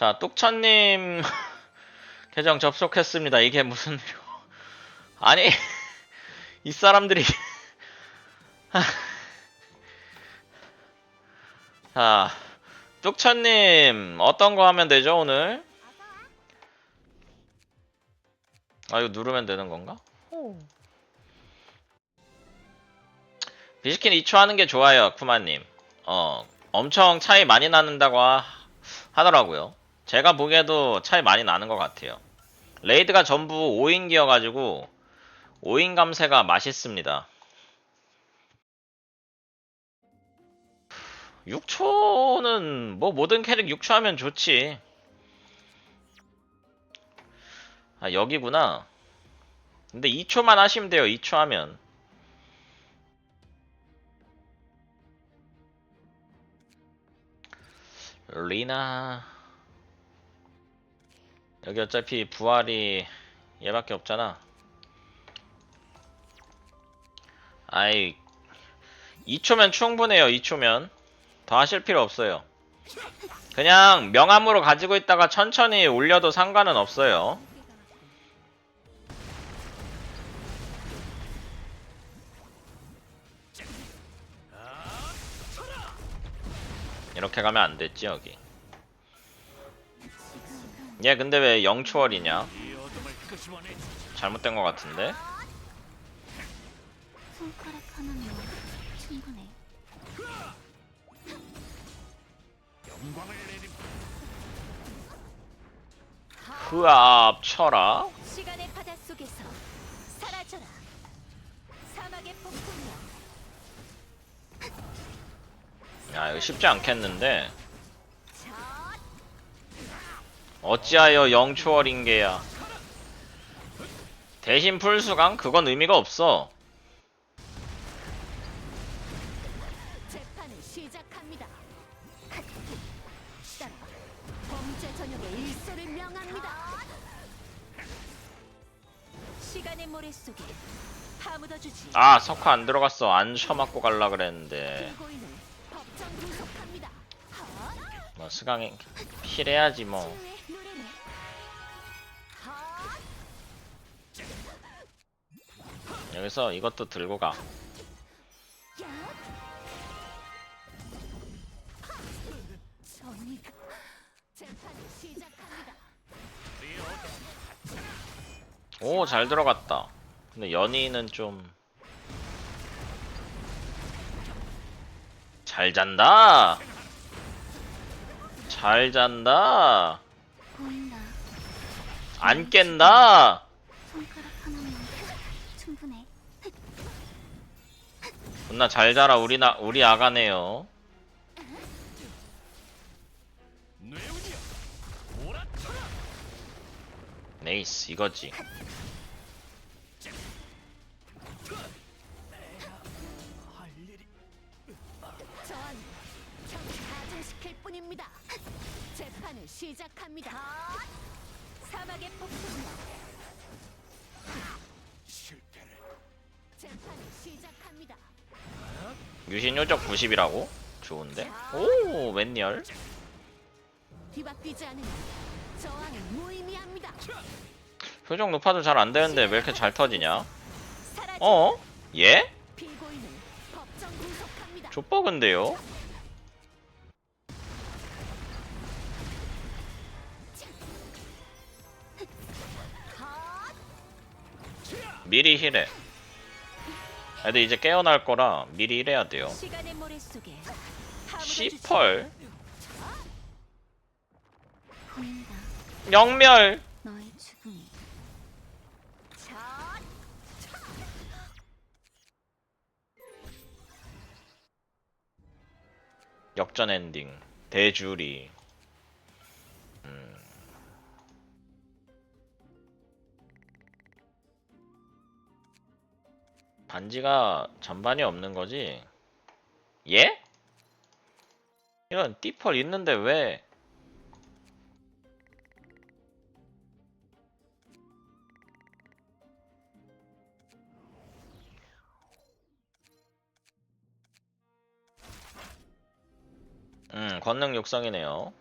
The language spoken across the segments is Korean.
자, 뚝천님 계정 접속했습니다. 이게 무슨. 아니, 이 사람들이. 자, 뚝천님, 어떤 거 하면 되죠, 오늘? 아, 이거 누르면 되는 건가? 비스킨 2초 하는 게 좋아요, 쿠마님. 어, 엄청 차이 많이 나는다고 하, 하더라고요. 제가 보기에도 차이 많이 나는 것 같아요. 레이드가 전부 5인기여가지고 5인 감세가 맛있습니다. 6초는 뭐 모든 캐릭 6초 하면 좋지. 아 여기구나. 근데 2초만 하시면 돼요. 2초 하면. 리나 여기 어차피 부활이 얘밖에 없잖아. 아이 2초면 충분해요 2초면. 더 하실 필요 없어요. 그냥 명함으로 가지고 있다가 천천히 올려도 상관은 없어요. 이렇게 가면 안 됐지 여기 얘 근데 왜 0초월이냐 잘못된 것 같은데 손가락 하나면 충분해. 흐압 쳐라 시간의 바다 속에서 사라져라. 사막의 폭풍이야. 야 이거 쉽지 않겠는데 어찌하여 0초월인 게야? 대신 풀수강? 그건 의미가 없어. 아 석화 안 들어갔어. 안 쳐맞고 갈라 그랬는데! 뭐 스강이 필해야지 뭐 여기서 이것도 들고 가. 오 잘 들어갔다 근데 연희는 좀 잘 잔다 잘 잔다. 안 깬다 존나 잘 자라 우리 나 우리 아가네요 네이스 이거지 뿐입니다. 재판을 시작합니다. 사막의 폭풍이야. 재판을 시작합니다. 유신 요적 90이라고? 좋은데? 오 웬열? 뒤바뀌지 않으니 저항은 무의미합니다. 표정 높아도 잘 안 되는데 왜 이렇게 잘 터지냐? 어? 예? 법정 구속합니다. 하! 미리 힐해 애들 이제 깨어날 거라 미리 힐해야 돼요. 시펄. 영멸. 역전 엔딩. 대주리. 음. 반지가 전반이 없는 거지? 예? 이런 띠펄 있는데 왜 음, 권능 육성이네요.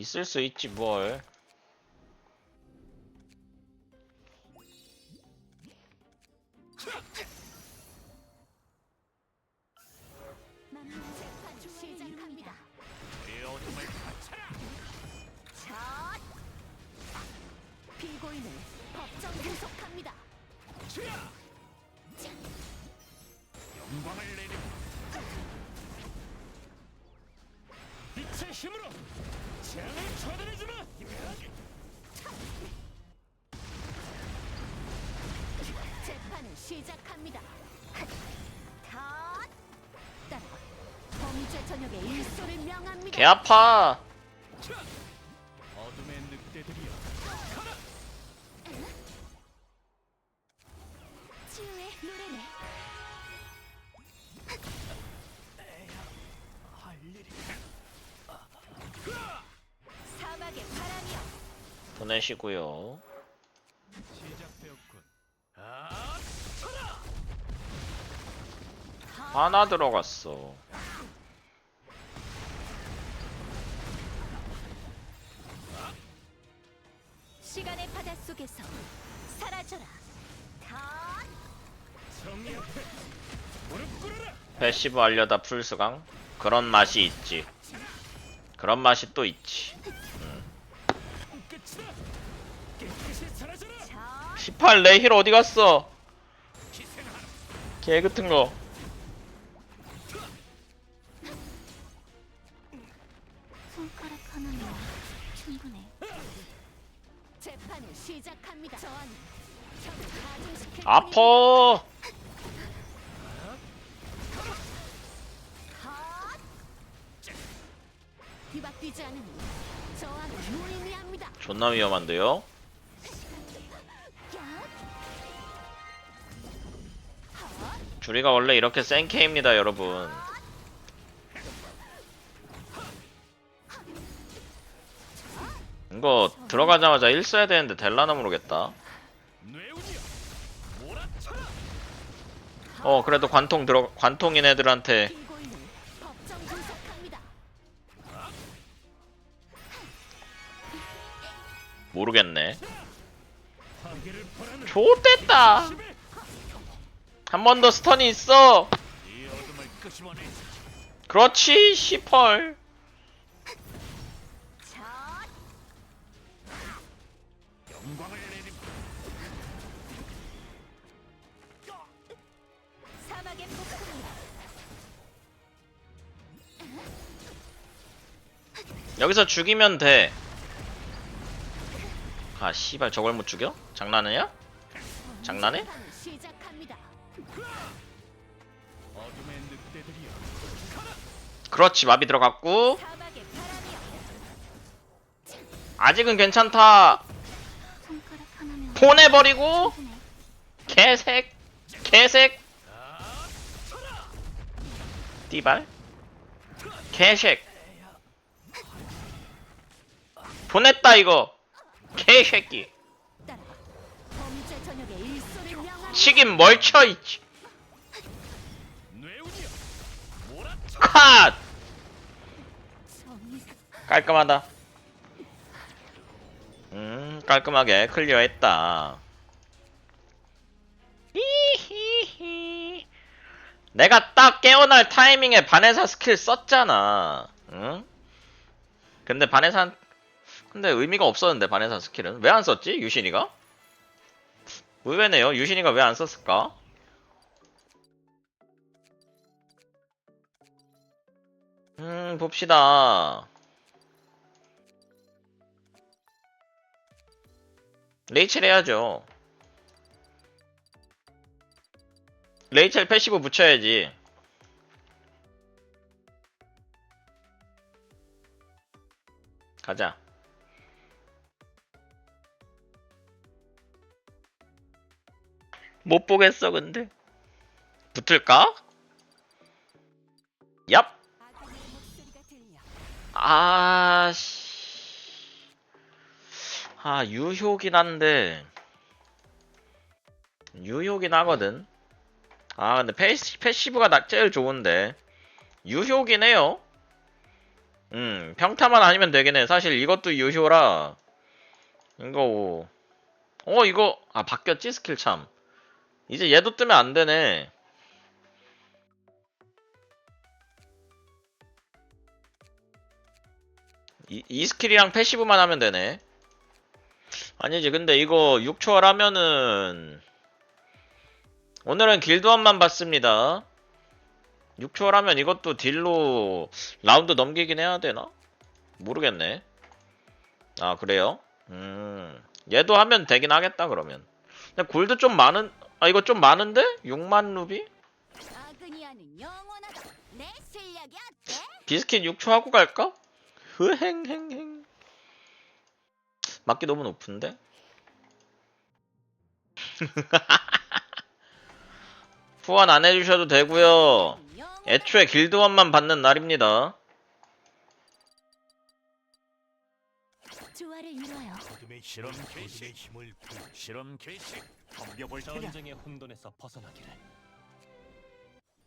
있을 수 있지 뭘. 피고인을. 람이여. 보내시고요. 시작되었군. 아, 쳐라. 하나 들어갔어. 시간의 바다 속에서 사라져라. 다 정의 앞에 무릎 꿇어라. 패시브 알려다 풀스강 그런 맛이 있지. 그런 맛이 또 있지. 끝이다. 깨끗이 사라져라. 자, 18 레힐 어디 갔어? 개 같은 거. 재판을 시작합니다. 가중시킬 아퍼. 핫! 뒤바뀌지 않으니 저항은 무의미합니다. 존나 위험한데요? 주리가 원래 이렇게 센 K입니다, 여러분. 이거 들어가자마자 1 써야 되는데 될라나 모르겠다. 어, 그래도 관통 들어 관통인 애들한테. 모르겠네. 힘에 한번 더 스턴이 있어. 그렇지, 시펄. 여기서 죽이면 돼. 아, 씨발 저걸 못 죽여? 장난이야? 장난해? 그렇지, 마비 들어갔고. 아직은 괜찮다. 보내버리고. 개색. 개색. 띠발. 개색. 보냈다 이거. 개새끼. 치긴 멀쳐 있지. 컷. 깔끔하다. 음, 깔끔하게 클리어했다. 내가 딱 깨어날 타이밍에 반해사 스킬 썼잖아. 응? 근데 반해사 근데 의미가 없었는데 반해사 스킬은 왜 안 썼지? 유신이가? 의외네요. 유신이가 왜 안 썼을까? 음, 봅시다. 레이첼 해야죠. 레이첼 패시브 붙여야지. 가자. 못 보겠어, 근데. 붙을까? 얍! 들려. 아, 씨. 아, 유효긴 한데. 유효긴 하거든. 아, 근데 패시, 패시브가 나 제일 좋은데. 유효긴 해요. 음, 평타만 아니면 되긴 해. 사실 이것도 유효라. 이거, 어, 이거, 아, 바뀌었지? 스킬 참. 이제 얘도 뜨면 안 되네. 이, 이 스킬이랑 패시브만 하면 되네. 아니지, 근데 이거 6초월 하면은, 오늘은 길드원만 봤습니다. 6초월 하면 이것도 딜로 라운드 넘기긴 해야 되나? 모르겠네. 아, 그래요? 음, 얘도 하면 되긴 하겠다, 그러면. 근데 골드 좀 많은, 아, 이거 좀 많은데? 6만 루비? 비스킷 6초 하고 갈까? 흐행행행. 맞기 너무 높은데? 후원 안 해주셔도 되고요. 애초에 길드원만 받는 날입니다. 조화를 이뤄요. 어둠의 실험 개시 실험 개시 덤벼볼 테냐 전쟁의 혼돈에서 벗어나기를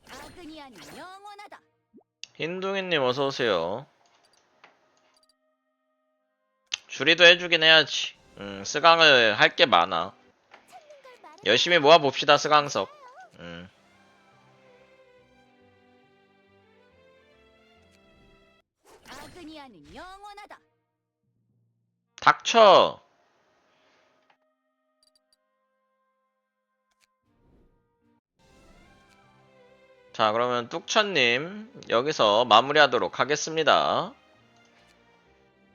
아그니아는 영원하다. 흰둥이님 어서오세요. 줄이도 해주긴 해야지. 음, 스강을 할 게 많아. 열심히 모아봅시다, 스강석. 음. 영원하다. 닥쳐! 자, 그러면 뚝천님, 여기서 마무리하도록 하겠습니다.